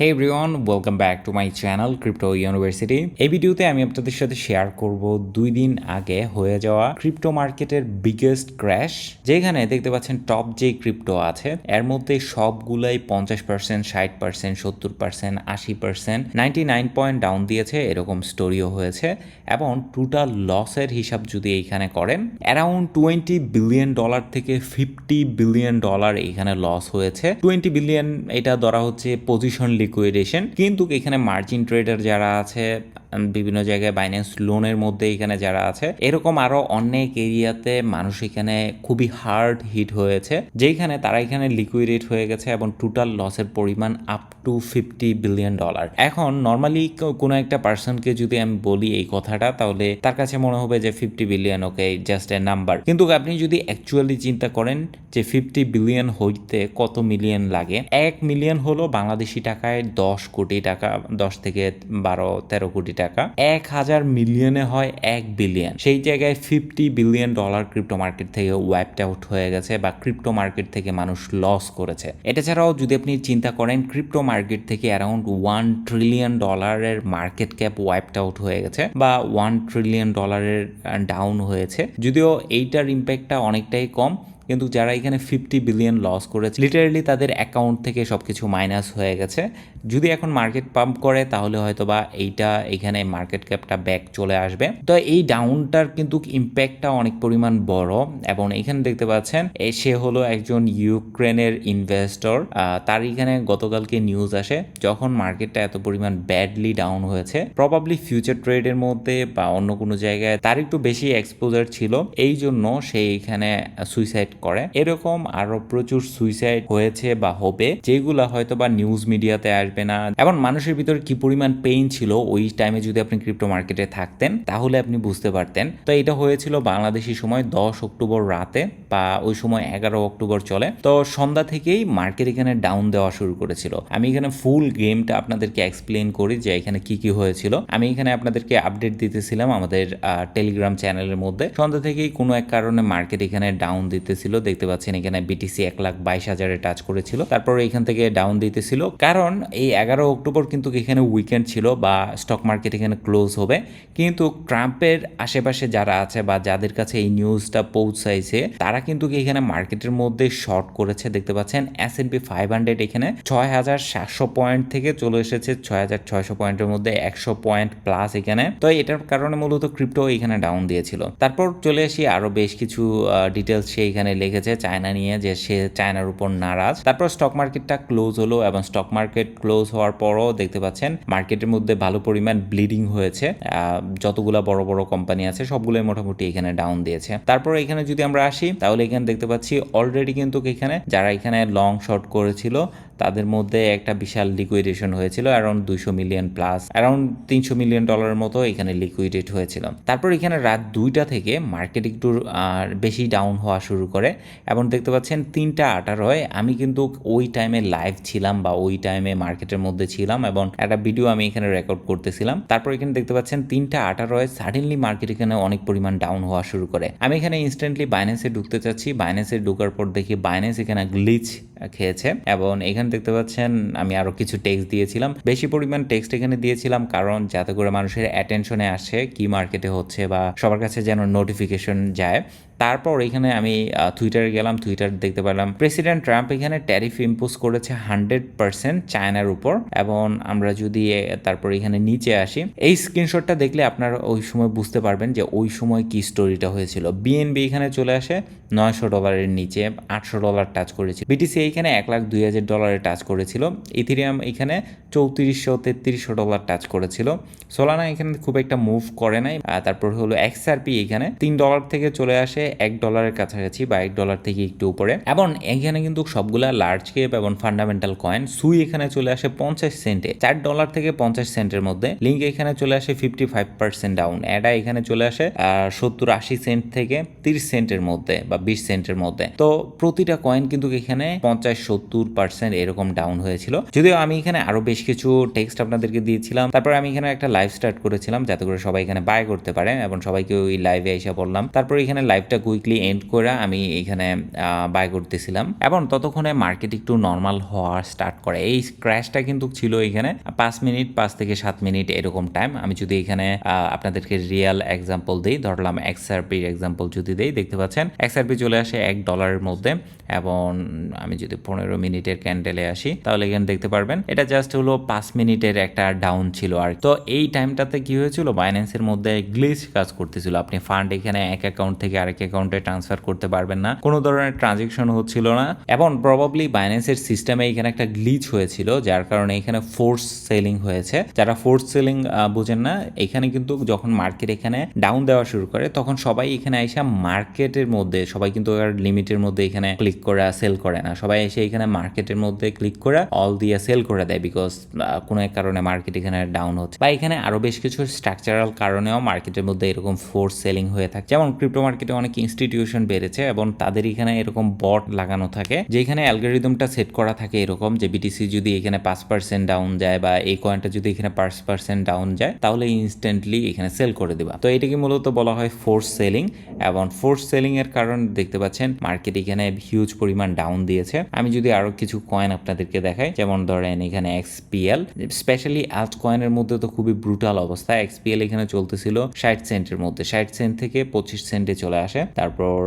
Hey everyone welcome back to my channel crypto university এই ভিডিওতে আমি আপনাদের সাথে শেয়ার করব দুই দিন আগে হয়ে যাওয়া ক্রিপ্টো মার্কেটের বিগেস্ট ক্র্যাশ যেখানে দেখতে পাচ্ছেন টপ যে ক্রিপ্টো আছে, এর মধ্যে সবগুলাই পঞ্চাশ পার্সেন্ট ষাট পার্সেন্ট সত্তর পার্সেন্ট আশি percent ninety nine point down দিয়েছে, এরকম স্টোরিও হয়েছে। এবং টোটাল লসের হিসাব যদি এইখানে করেন অ্যারাউন্ড টোয়েন্টি বিলিয়ন ডলার থেকে ফিফটি বিলিয়ন ডলার এখানে লস হয়েছে। টোয়েন্টি বিলিয়ন এটা ধরা হচ্ছে পজিশন লিকুইডেশন কিন্তু এখানে মার্জিন ট্রেডার যারা আছে বিভিন্ন জায়গায় বাইন্যান্স লোনের মধ্যে এখানে যারা আছে, এরকম আরও অনেক এরিয়াতে মানুষ এখানে খুবই হার্ড হিট হয়েছে যেখানে তারা এখানে লিকুইডেট হয়ে গেছে এবং টোটাল লসের পরিমাণ up to fifty billion dollar এখন নর্মালি কোনো একটা পার্সনকে যদি আমি বলি এই কথাটা, তাহলে তার কাছে মনে হবে যে fifty billion okay just a number কিন্তু আপনি যদি অ্যাকচুয়ালি চিন্তা করেন যে ফিফটি বিলিয়ন হইতে কত মিলিয়ন লাগে, এক মিলিয়ন হলো বাংলাদেশি টাকায় দশ কোটি টাকা, দশ থেকে বারো, তেরো কোটি টাকা। এক হাজার মিলিয়নে হয় এক বিলিয়ন সেই জায়গায় fifty billion dollar crypto market থেকে ওয়াইপড আউট হয়ে গেছে বা ক্রিপ্টো মার্কেট থেকে মানুষ লস করেছে। এটা ছাড়াও যদি আপনি চিন্তা করেন ক্রিপ্টো মার্কেট থেকে অ্যারাউন্ড ওয়ান ট্রিলিয়ন ডলারের মার্কেট ক্যাপ ওয়াইপড আউট হয়ে গেছে বা ওয়ান ট্রিলিয়ন ডলারের ডাউন হয়েছে। যদিও এইটার ইম্প্যাক্টটা অনেকটাই কম কিন্তু যারা এখানে ফিফটি বিলিয়ন লস করেছে লিটারেলি তাদের অ্যাকাউন্ট থেকে সব কিছু মাইনাস হয়ে গেছে। যদি এখন মার্কেট পাম্প করে, তাহলে হয়তো বা এইটা এখানে মার্কেট ক্যাপটা ব্যাক চলে আসবে। তো এই ডাউনটার কিন্তু ইম্প্যাক্টটা অনেক পরিমাণ বড় এবং এখানে দেখতে পাচ্ছেন সে হলো একজন ইউক্রেনের ইনভেস্টর তার এখানে গতকালকে নিউজ আসে, যখন মার্কেটটা এত পরিমাণ ব্যাডলি ডাউন হয়েছে। প্রবাবলি ফিউচার ট্রেডের মধ্যে বা অন্য কোনো জায়গায় তার একটু বেশি এক্সপোজার ছিল, এই জন্য সে এখানে সুইসাইড করে। এরকম আরও প্রচুর সুইসাইড হয়েছে বা হবে, যেগুলা হয়তো বা নিউজ মিডিয়াতে আসবে না। এবং মানুষের ভিতরে কি পরিমাণ পেইন ছিল, ওই টাইমে যদি আপনি ক্রিপ্টো মার্কেটে থাকতেন, তাহলে আপনি বুঝতে পারতেন। তো এটা হয়েছিল বাংলাদেশি সময়, দশ অক্টোবর রাতে বা ওই সময় এগারো অক্টোবর চলে। তো সন্ধ্যা থেকেই মার্কেট এখানে ডাউন দেওয়া শুরু করেছিল। আমি এখানে ফুল গেমটা আপনাদেরকে এক্সপ্লেন করি যে এখানে কি কি হয়েছিল। আমি এখানে আপনাদেরকে আপডেট দিতেছিলাম আমাদের টেলিগ্রাম চ্যানেলের মধ্যে। সন্ধ্যা থেকেই কোনো এক কারণে মার্কেট এখানে ডাউন দিতেছিল। দেখতে পাচ্ছেন এখানে বিটিসি এক লাখ বাইশ হাজারে টাচ করেছিল। তারপর এখান থেকে ডাউন দিতেছিল। কারণ এই এগারো অক্টোবর কিন্তু এখানে উইকেন্ড ছিল বা স্টক মার্কেট এখানে ক্লোজ হবে। কিন্তু ট্রাম্পের আশেপাশে যারা আছে বা যাদের কাছে এই নিউজটা পৌঁছাইছে, তারা কিন্তু এখানে মার্কেটের মধ্যে শর্ট করেছে। দেখতে পাচ্ছেন S and P five hundred এখানে ছয় হাজার সাতশো পয়েন্ট থেকে চলে এসেছে। ছয় হাজার ছয়শো পয়েন্টের মধ্যে একশো পয়েন্ট প্লাস এখানে। তো এটার কারণে মূলত ক্রিপ্টো এখানে ডাউন দিয়েছিল। তারপর চলে আসি আরও বেশ কিছু ডিটেলস সে এখানে লিখেছে চায়না নিয়ে যে সে চায়নার উপর নারাজ। তারপর স্টক মার্কেটটা ক্লোজ হলো এবং স্টক মার্কেট ক্লোজ হওয়ার পরও দেখতে পাচ্ছেন মার্কেটের মধ্যে ভালো পরিমাণ ব্লিডিং হয়েছে। যতগুলো বড় বড় কোম্পানি আছে সবগুলোই মোটামুটি এখানে ডাউন দিয়েছে। তারপর এখানে যদি আমরা আসি, তাহলে এখানে দেখতে পাচ্ছি অলরেডি কিন্তু এখানে যারা এখানে লং শর্ট করেছিল তাদের মধ্যে একটা বিশাল লিকুইডেশন হয়েছিল অ্যারাউন্ড দুইশো মিলিয়ন প্লাস অ্যারাউন্ড তিনশো মিলিয়ন ডলারের মতো এখানে লিকুইডেট হয়েছিল। তারপর এখানে রাত দুইটা থেকে মার্কেট একটু বেশি ডাউন হওয়া শুরু করে এবং দেখতে পাচ্ছেন তিনটা আঠারোয় আমি কিন্তু ওই টাইমে লাইভ ছিলাম বা ওই টাইমে মার্কেটের মধ্যে ছিলাম এবং একটা ভিডিও আমি এখানে রেকর্ড করতেছিলাম। তারপর এখানে দেখতে পাচ্ছেন তিনটা আঠারোয় সাডেনলি মার্কেট এখানে অনেক পরিমাণ ডাউন হওয়া শুরু করে। আমি এখানে ইনস্ট্যান্টলি বাইন্যান্সে ঢুকতে চাচ্ছি। বাইন্যান্সে ঢোকার পর দেখি বাইন্যান্স এখানে গ্লিচ খেয়েছে। এবং এখানে দেখতে পাচ্ছেন, আমি আরও কিছু টেক্সট দিয়েছিলাম। বেশি পরিমাণ টেক্সট এখানে দিয়েছিলাম কারণ যাতে করে মানুষের অ্যাটেনশনে আসে, কি মার্কেটে হচ্ছে বা সবার কাছে যেন নোটিফিকেশন যায়। তারপর এখানে আমি টুইটারে গেলাম টুইটার দেখতে পেলাম প্রেসিডেন্ট ট্রাম্প এখানে ট্যারিফ ইম্পোজ করেছে হান্ড্রেড পার্সেন্ট চায়নার উপর এবং আমরা যদি তারপর এখানে নিচে আসি, এই স্ক্রিনশটটা দেখলে আপনারা ওই সময় বুঝতে পারবেন যে ওই সময় কি স্টোরিটা হয়েছিল। বিএনবি এখানে চলে আসে, নয়শো ডলারের নিচে, আটশো ডলার টাচ করেছিল। বিটিসি এইখানে এক লাখ দুই হাজার ডলারে টাচ করেছিল। ইথিরিয়াম এখানে চৌত্রিশশো তেত্রিশশো ডলার টাচ করেছিল। সোলানা এখানে খুব একটা মুভ করে নাই। তারপর হলো এক্সআরপি এখানে তিন ডলার থেকে চলে আসে এক ডলারের কাছাকাছি বা এক ডলার থেকে একটু উপরে। এবং এখানে কিন্তু সবগুলা লার্জ কেপ এবং ফান্ডামেন্টাল কয়েন সুই এখানে চলে আসে পঞ্চাশ সেন্টে চার ডলার থেকে পঞ্চাশ সেন্টের মধ্যে। লিঙ্ক এখানে চলে আসে fifty five percent down ADA এখানে চলে আসে সত্তর আশি সেন্ট থেকে তিরিশ সেন্টের মধ্যে বা বিশ সেন্টের মধ্যে। তো প্রতিটা কয়েন কিন্তু এখানে পঞ্চাশ, সত্তর পার্সেন্ট এরকম ডাউন হয়েছিল। যদিও আমি এখানে আরও বেশ কিছু টেক্সট আপনাদেরকে দিয়েছিলাম। তারপর আমি এখানে একটা লাইভ স্টার্ট করেছিলাম, যাতে করে সবাই এখানে বাই করতে পারে এবং সবাইকে ওই লাইভে এসে বললাম। তারপর এখানে লাইভটা লাইভটা কুইকলি এন্ড করে আমি এখানে বাই করতেছিলাম। এবং ততক্ষণে মার্কেট একটু নর্মাল হওয়া স্টার্ট করে। এই ক্র্যাশটা কিন্তু ছিল এখানে পাঁচ মিনিট, পাঁচ থেকে সাত মিনিট এরকম টাইম আমি যদি এখানে আপনাদেরকে রিয়েল এক্সাম্পল দিই, ধরলাম এক্সআরপির এক্সাম্পল যদি দেই, দেখতে পাচ্ছেন? এক্সআরপি চলে আসে এক ডলারের মধ্যে। এবং আমি যদি পনেরো মিনিটের ক্যান্ডেলে আসি, তাহলে এখানে দেখতে পারবেন, এটা জাস্ট হলো পাঁচ মিনিটের একটা ডাউন ছিল আর তো এই টাইমটাতে কি হয়েছিল? বাইন্যান্সের মধ্যে গ্লিচ কাজ করতেছিল। আপনি ফান্ড এখানে এক অ্যাকাউন্ট থেকে আরেক অ্যাকাউন্টে ট্রান্সফার করতে পারবেন না। কোনো ধরনের ট্রানজেকশন হচ্ছিল না। এবং প্রবাবলি বাইন্যান্সের সিস্টেমে এখানে একটা গ্লিচ হয়েছিল, যার কারণে এখানে ফোর্স সেলিং হয়েছে। যারা ফোর্স সেলিং বোঝেন না, এখানে কিন্তু যখন মার্কেট এখানে ডাউন দেওয়া শুরু করে, তখন সবাই এখানে আইসা মার্কেটের মধ্যে, সবাই কিন্তু লিমিটের মধ্যে এখানে ক্লিক করে সেল করে না। সবাই এসে এখানে মার্কেটের মধ্যে ক্লিক করে অল দিয়ে সেল করে দেয় বিকজ কোনো এক কারণে মার্কেট এখানে ডাউন হচ্ছে। বা এখানে আরও বেশ কিছু স্ট্রাকচারাল কারণেও মার্কেটের মধ্যে এরকম ফোর্স সেলিং হয়ে থাকে। যেমন ক্রিপ্টো মার্কেটে অনেক ইনস্টিটিউশন বেড়েছে এবং তাদের এখানে এরকম বট লাগানো থাকে যেখানে অ্যালগোরিদমটা সেট করা থাকে এরকম যে বিটিসি যদি এখানে পাঁচ পার্সেন্ট ডাউন যায় বা এই কয়েনটা যদি এখানে পাঁচ পার্সেন্ট ডাউন যায়, তাহলে ইনস্ট্যান্টলি এখানে সেল করে দেবা। তো এটাকে মূলত বলা হয় ফোর্স সেলিং এবং ফোর্স সেলিং এর কারণ দেখতে পাচ্ছেন মার্কেট এখানে হিউজ পরিমাণ ডাউন দিয়েছে। আমি যদি আরও কিছু কয়েন আপনাদেরকে দেখাই, যেমন ধরেন এখানে এক্সপিএল স্পেশালি আল্ট কয়েনের মধ্যে তো খুবই ব্রুটাল অবস্থা। এক্সপিএল এখানে চলতেছিল ষাট সেন্টের মধ্যে, ষাট সেন্ট থেকে পঁচিশ সেন্টে চলে আসে। তারপর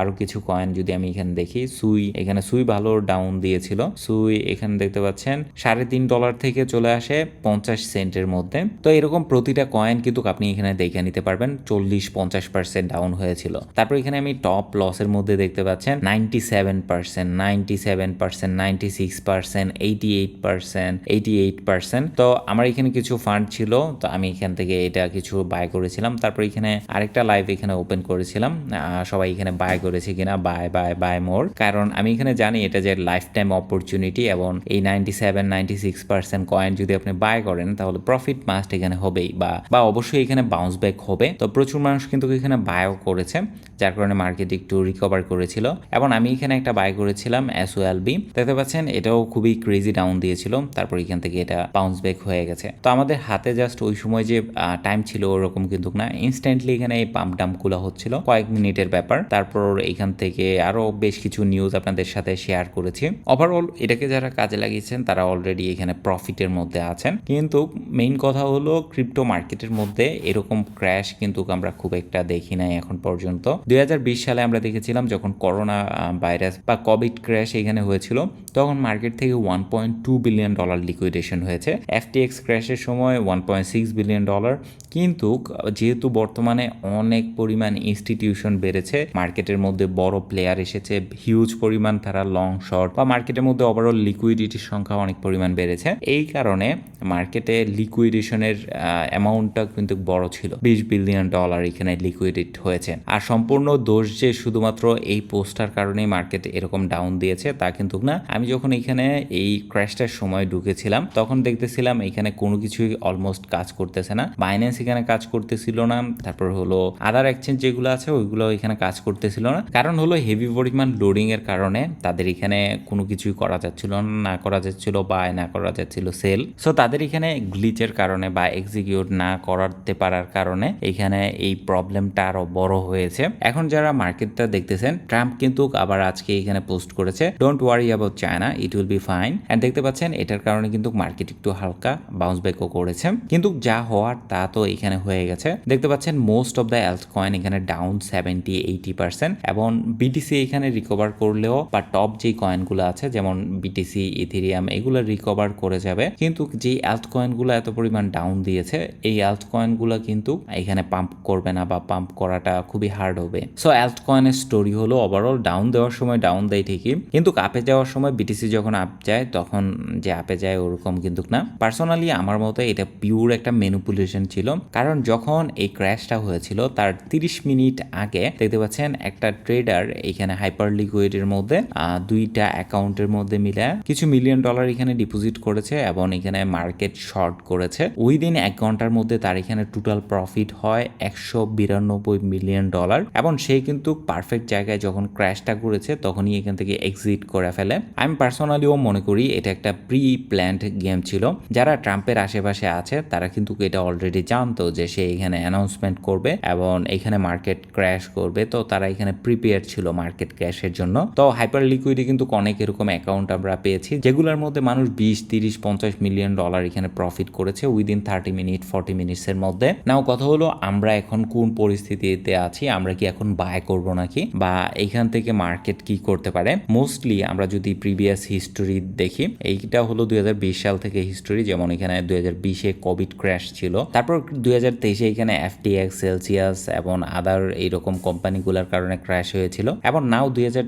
আরও কিছু কয়েন যদি আমি এখানে দেখি, সুই, এখানে সুই ভালো ডাউন দিয়েছিল। সুই এখানে দেখতে পাচ্ছেন, সাড়ে তিন ডলার থেকে চলে আসে পঞ্চাশ সেন্টের মধ্যে। তো এরকম প্রতিটা কয়েন কিন্তু আপনি এখানে দেখে নিতে পারবেন, চল্লিশ, পঞ্চাশ পার্সেন্ট ডাউন হয়েছিল। তারপর এখানে আমি টপ লসের মধ্যে দেখতে পাচ্ছেন ninety seven percent ninety seven percent ninety six percent eighty eight percent eighty eight percent তো আমার এখানে কিছু ফান্ড ছিল, তো আমি এখান থেকে এটা কিছু বাই করেছিলাম। তারপর এখানে আরেকটা লাইভ এখানে ওপেন করেছিলাম। সবাই এখানে বাই করেছে কিনা বাই বাই বাই মোর কারণ আমি এখানে জানি এটা যে লাইফ টাইম অপরচুনিটি এবং এই ninety seven ninety six percent coin যদি আপনি বাই করেন, তাহলে প্রফিট মাস্ট এখানে হবেই বা বা অবশ্যই এখানে বাউন্স ব্যাক হবে। তো প্রচুর মানুষ কিন্তু এখানে বায়ও করেছে, যার কারণে মার্কেট একটু রিকভার করেছিল। এবং আমি এখানে একটা বাই করেছিলাম এস বি দেখতে পাচ্ছেন, এটাও খুবই ক্রেজি ডাউন দিয়েছিল, তারপর এখান থেকে এটা বাউন্স ব্যাক হয়ে গেছে। তো আমাদের হাতে জাস্ট ওই সময় যে টাইম ছিল ওরকম কিন্তু না। ইনস্ট্যান্টলি এখানে এই পাম্প ডাম্পগুলো হচ্ছিল। কয়েক মিনিটের ব্যাপার। তারপর এখান থেকে আরও বেশ কিছু নিউজ আপনাদের সাথে শেয়ার করেছি। ওভারঅল এটাকে যারা কাজে লাগিয়েছেন, তারা অলরেডি এখানে প্রফিটের মধ্যে আছেন। কিন্তু মেইন কথা হলো ক্রিপ্টো মার্কেটের মধ্যে এরকম ক্র্যাশ কিন্তু আমরা খুব একটা দেখি নাই এখন পর্যন্ত। দুই হাজার বিশ সালে আমরা দেখেছিলাম যখন করোনা ভাইরাস বা কোভিড ক্র্যাশ এখানে হয়েছিল, তখন মার্কেট থেকে one point two billion dollar liquidation হয়েছে। এফটিএক্স ক্র্যাশের সময় one point six billion dollar কিন্তু, যেহেতু বর্তমানে অনেক পরিমাণ ইনস্টিটিউশন বেড়েছে। মার্কেটের মধ্যে বড় প্লেয়ার এসেছে। হিউজ পরিমাণ তারা লং শর্ট বা মার্কেটের মধ্যে ওভারঅল লিকুইডিটির সংখ্যা অনেক পরিমাণ বেড়েছে। এই কারণে মার্কেটে লিকুইডেশনের অ্যামাউন্টটা কিন্তু বড় ছিল। বিশ বিলিয়ন ডলার এখানে লিকুইডিট হয়েছে। আর সম্পূর্ণ দোষ যে শুধুমাত্র এই পোস্টার কারণেই মার্কেট এরকম ডাউন দিয়েছে, তা কিন্তু না। আমি যখন এখানে এই ক্র্যাশটার সময় ঢুকেছিলাম, তখন দেখতেছিলাম এখানে কোনো কিছুই অলমোস্ট কাজ করতেছে না। বাইন্যান্স এখানে কাজ করতেছিল না। তারপর হলো আদার এক্সচেঞ্জ যেগুলো আছে ওইগুলো এখানে কাজ করতেছিল না। কারণ হলো হেভি পরিমাণ লোডিং এর কারণে তাদের এখানে কোনো কিছুই করা যাচ্ছিল না না করা যাচ্ছিল বাই না করা যাচ্ছিল সেল সো তাদের এখানে গ্লিচের কারণে বা এক্সিকিউট না করাতে পারার কারণে এখানে এই প্রবলেমটা আরও বড় হয়েছে। এখন যারা মার্কেটটা দেখতেছেন ট্রাম্প কিন্তু আবার আজকে এখানে পোস্ট করেছে don't worry about China it will be fine and দেখতে পাচ্ছেন, এটার কারণে কিন্তু মার্কেট একটু হালকা বাউন্স ব্যাকও করেছে। কিন্তু যা হওয়ার তা তো এখানে হয়ে গেছে। দেখতে পাচ্ছেন most of the alt coin এখানে ডাউন সেভেন্টি এইটি পার্সেন্ট এবং বিটিসি এখানে রিকভার করলেও বা টপ যে কয়েনগুলো আছে, যেমন বিটিসি ইথিরিয়াম এগুলো রিকভার করে যাবে। কিন্তু যে অ্যালথ কয়েনগুলো এত পরিমাণ ডাউন দিয়েছে, এই অ্যালথ কয়েনগুলো কিন্তু এখানে পাম্প করবে না বা পাম্প করাটা খুবই হার্ড হবে। সো অ্যালথ কয়েনের স্টোরি হলো ওভারঅল ডাউন দেওয়ার সময় ডাউন দেয় ঠিকই, কিন্তু আপে যাওয়ার সময় বিটিসি যখন আপ যায়, তখন যে আপে যায় ওরকম কিন্তু না। পার্সোনালি আমার মতে এটা পিওর একটা ম্যানিপুলেশন ছিল, কারণ যখন এই ক্র্যাশটা হয়েছিল, তার তিরিশ মিনিট আগে দেখতে পাচ্ছেন একটা ট্রেডার এখানে হাইপার লিকুইডের মধ্যে দুইটা অ্যাকাউন্টের মধ্যে মিলে কিছু মিলিয়ন ডলার এখানে ডিপোজিট করেছে এবং এখানে মার্কেট শর্ট করেছে। ওই দিন এক ঘণ্টার মধ্যে তার এখানে টোটাল প্রফিট হয় একশো বিরানব্বই মিলিয়ন ডলার এবং সে কিন্তু পারফেক্ট জায়গায় যখন ক্র্যাশটা করেছে তখনই এখান থেকে এক্সিট করে ফেলে। আমি পার্সোনালিও মনে করি এটা একটা প্রি প্ল্যান্ড গেম ছিল। যারা ট্রাম্পের আশেপাশে আছে তারা কিন্তু এটা অলরেডি জানতো যে সে এখানে অ্যানাউন্সমেন্ট করবে এবং এখানে মার্কেট ক্র্যাশ করবে, তো তারা এখানে প্রিপেয়ার ছিল মার্কেট ক্র্যাশের জন্য। তো হাইপার লিকুইডে কিন্তু অনেক এরকম অ্যাকাউন্ট আমরা পেয়েছি, যেগুলোর মধ্যে মানুষ বিশ, তিরিশ, পঞ্চাশ মিলিয়ন ডলার এখানে প্রফিট করেছে উইদিন থার্টি মিনিট ফর্টি মিনিটসের মধ্যে। নাও কথা হলো, আমরা এখন কোন পরিস্থিতিতে আছি? আমরা কি এখন বাই করব নাকি? বা এইখান থেকে মার্কেট কি করতে পারে? মোস্টলি আমরা যদি প্রিভিয়াস হিস্টোরি দেখি, এইটা হলো দুই হাজার বিশ সাল থেকে হিস্টোরি যেমন এখানে দুই বিশে কোভিড ক্র্যাশ ছিল। তারপর দুই হাজার তেইশে এখানে এফটিএক্স সেলসিয়াস এবং আদার এইরকম কোম্পানিগুলোর কারণে ক্র্যাশ হয়েছিল। এবং নাও দুই হাজার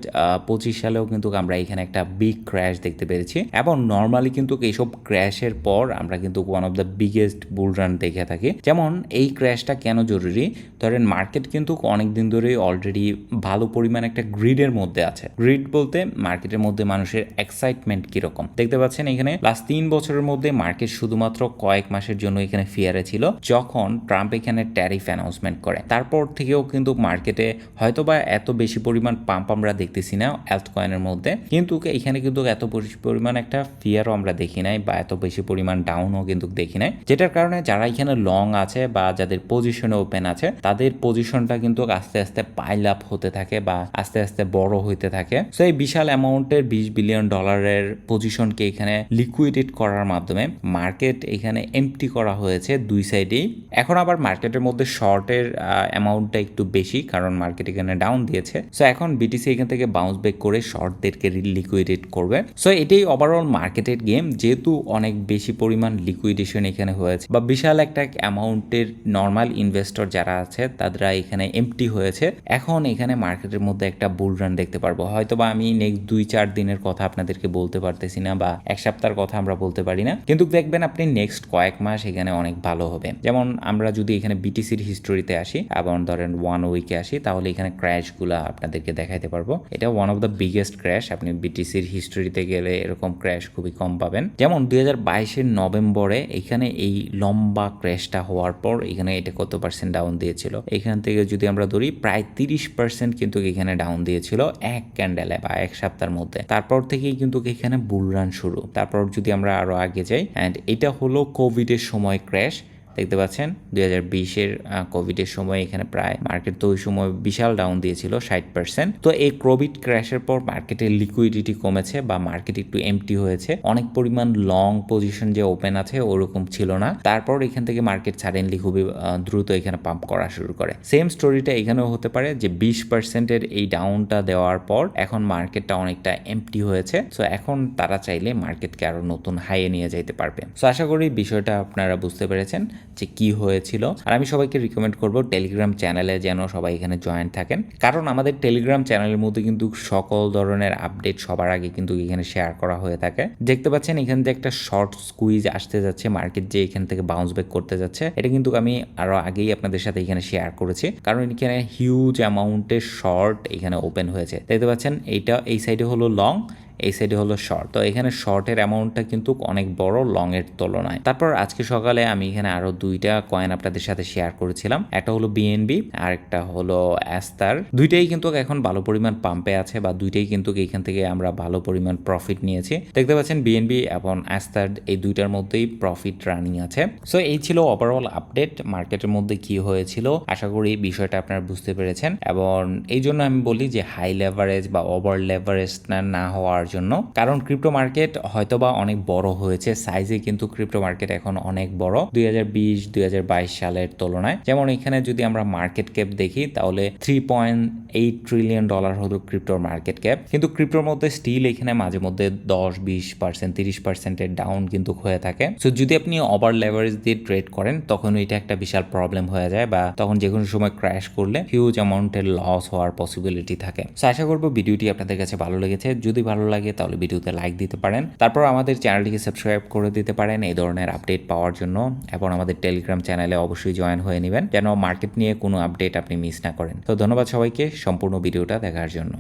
পঁচিশ সালেও কিন্তু আমরা এখানে একটা বিগ ক্র্যাশ দেখতে পেরেছি। এবং নর্মালি কিন্তু এইসব ক্র্যাশের পর আমরা কিন্তু one of the biggest bull run দেখে থাকি। যেমন এই ক্র্যাশটা কেন জরুরি? ধরেন মার্কেট কিন্তু অনেক দিন ধরেই অলরেডি ভালো পরিমাণ একটা গ্রিডের মধ্যে আছে। গ্রিড বলতে মার্কেটের মধ্যে মানুষের এক্সাইটমেন্ট কীরকম? দেখতে পাচ্ছেন এখানে লাস্ট তিন বছরের মধ্যে মার্কেট শুধুমাত্র কয়েক মাসের জন্য এখানে ফিয়ারে ছিল। যখন ট্রাম্প এখানে ট্যারিফ অ্যানাউন্সমেন্ট করে। তারপর থেকেও কিন্তু মার্কেটে হয়তো বা এত বেশি পরিমাণ পাম্প আমরা দেখতেছি না অ্যাল্ট কয়েনের মধ্যে। কিন্তু এখানে কিন্তু এত পরিমাণ একটা ফিয়ারও আমরা দেখি নাই বা এত বেশি পরিমাণ ডাউনও কিন্তু দেখি নাই। যেটার কারণে যারা এখানে লং আছে বা যাদের পজিশনে ওপেন আছে, তাদের পজিশনটা কিন্তু আস্তে আস্তে পাইল আপ হতে থাকে বা আস্তে আস্তে বড় হইতে থাকে। সো এই বিশাল অ্যামাউন্টের বিশ বিলিয়ন ডলারের পজিশনকে এখানে লিকুইডেট করার মাধ্যমে মার্কেট এখানে এমটি করা হয়েছে দুই সাইডেই এখন আবার মার্কেটের মধ্যে শর্টের অ্যামাউন্টটা একটু বেশি কারণ মার্কেট এখানে ডাউন দিয়েছে। সো এখন বিটিসি এখান থেকে বাউন্স ব্যাক করে শর্টদেরকে লিকুইডেট করবে। সো এটাই ওভারঅল মার্কেটের গেম যেহেতু অনেক বেশি পরিমাণ লিকুইডেশন এখানে হয়েছে। বা বিশাল একটা অ্যামাউন্টের নর্মাল ইনভেস্টর যারা আছে, তারা এখানে এমটি হয়েছে। এখন এখানে মার্কেটের মধ্যে একটা বুল রান দেখতে পারব। হয়তো বা আমি নেক্সট দুই চার দিনের কথা আপনাদেরকে বলতে পারতেছি না, বা এক সপ্তাহের কথা আমরা বলতে পারি না। কিন্তু দেখবেন আপনি নেক্সট কয়েক মাস এখানে অনেক ভালো হবে যেমন আমরা যদি এখানে বিটিসির হিস্টোরিতে আসি এবং ধরেন ওয়ান উইকে আসি, তাহলে এখানে ক্র্যাশগুলো আপনাদেরকে দেখাইতে পারব। এটা one of the biggest crash আপনি বিটিসির হিস্টোরিতে গেলে এরকম ক্র্যাশ খুবই কম পাবেন। যেমন দুই হাজার বাইশের নভেম্বরে এখানে এই লম্বা ক্র্যাশটা হওয়ার পর এখানে এটা কত পার্সেন্ট ডাউন দিয়েছিল? এখান থেকে যদি আমরা ধরি, প্রায় তিরিশ পার্সেন্ট কিন্তু এখানে ডাউন দিয়েছিল এক ক্যান্ডেলে বা এক সপ্তাহের মধ্যে। তারপর থেকেই কিন্তু এখানে বুল রান শুরু। তারপর যদি আমরা আরও আগে যাই অ্যান্ড এটা হলো কোভিডের সময় ক্র্যাশ দেখতে পাচ্ছেন, দুই হাজার বিশের কোভিডের সময় এখানে প্রায় মার্কেট তো ওই সময় বিশাল ডাউন দিয়েছিল, ষাট পার্সেন্ট তো এই কোভিড ক্র্যাশের পর মার্কেটের লিকুইডিটি কমেছে বা মার্কেট একটু এমটি হয়েছে। অনেক পরিমাণ লং পজিশন যে ওপেন আছে ওরকম ছিল না। তারপর এখান থেকে মার্কেট সাডেনলি খুবই দ্রুত এখানে পাম্প করা শুরু করে। সেম স্টোরিটা এখানেও হতে পারে যে বিশ পার্সেন্টের এই ডাউনটা দেওয়ার পর এখন মার্কেটটা অনেকটা এমটি হয়েছে। সো এখন তারা চাইলে মার্কেটকে আরও নতুন হাইয়ে নিয়ে যাইতে পারবে। সো আশা করি বিষয়টা আপনারা বুঝতে পেরেছেন। যে কি হয়েছিল। আর আমি সবাইকে রিকমেন্ড করব টেলিগ্রাম চ্যানেলে যেন সবাই এখানে জয়েন থাকেন। কারণ আমাদের টেলিগ্রাম চ্যানেলের মধ্যে কিন্তু সকল ধরনের আপডেট সবার আগে কিন্তু এখানে শেয়ার করা হয়ে থাকে। দেখতে পাচ্ছেন এখান থেকে একটা শর্ট স্কুইজ আসতে যাচ্ছে মার্কেট যে এখান থেকে বাউন্স ব্যাক করতে যাচ্ছে। এটা কিন্তু আমি আরও আগেই আপনাদের সাথে এখানে শেয়ার করেছি। কারণ এখানে হিউজ অ্যামাউন্টের শর্ট এখানে ওপেন হয়েছে। দেখতে পাচ্ছেন, এইটা এই সাইডে হলো লং এই সাইডে হলো শর্ট তো এখানে শর্টের অ্যামাউন্টটা কিন্তু অনেক বড় লং এর তুলনায়। তারপর আজকে সকালে আমি এখানে আরও দুইটা কয়েন আপনাদের সাথে শেয়ার করেছিলাম। একটা হলো বিএনবি আর একটা হলো অ্যাস্তার দুইটাই কিন্তু এখন ভালো পরিমাণ পাম্পে আছে বা দুইটাই কিন্তু এখান থেকে আমরা ভালো পরিমাণ প্রফিট নিয়েছি। দেখতে পাচ্ছেন বিএনবি এবং অ্যাস্তার এই দুইটার মধ্যেই প্রফিট রানিং আছে। সো এই ছিল ওভারঅল আপডেট মার্কেটের মধ্যে কি হয়েছিল, আশা করি বিষয়টা আপনারা বুঝতে পেরেছেন। এবং এই জন্য আমি বলি যে হাই লেভারেজ বা ওভার লেভারেজ না হওয়ার জন্য। কারণ ক্রিপ্টো মার্কেট হয়তোবা অনেক বড় হয়েছে সাইজে কিন্তু ক্রিপ্টো মার্কেট এখন অনেক বড়, দুই হাজার বিশ, দুই হাজার বাইশ সালের তুলনায়। যেমন এখানে যদি আমরা মার্কেট ক্যাপ দেখি, তাহলে three point eight trillion dollar হলো ক্রিপ্টোর মার্কেট ক্যাপ কিন্তু ক্রিপ্টোর মধ্যে স্টিল এখানে মাঝে মধ্যে দশ, বিশ পার্সেন্ট তিরিশ পার্সেন্টের ডাউন কিন্তু হয়ে থাকে। সো যদি আপনি ওভার লেভারেজ দিয়ে ট্রেড করেন, তখন এটা একটা বিশাল প্রবলেম হয়ে যায় বা তখন যে কোনো সময় ক্র্যাশ করলে হিউজ অ্যামাউন্টের লস হওয়ার পসিবিলিটি থাকে। সো আশা করব ভিডিওটি আপনাদের কাছে ভালো লেগেছে। যদি ভালো লাগে, তাহলে ভিডিওতে লাইক দিতে পারেন। তারপর আমাদের চ্যানেলটিকে সাবস্ক্রাইব করে দিতে পারেন, এই ধরনের আপডেট পাওয়ার জন্য। এবং আমাদের টেলিগ্রাম চ্যানেলে অবশ্যই জয়েন হয়ে নেবেন, যেন মার্কেট নিয়ে কোনো আপডেট আপনি মিস না করেন। তো ধন্যবাদ সবাইকে, সম্পূর্ণ ভিডিওটা দেখার জন্য।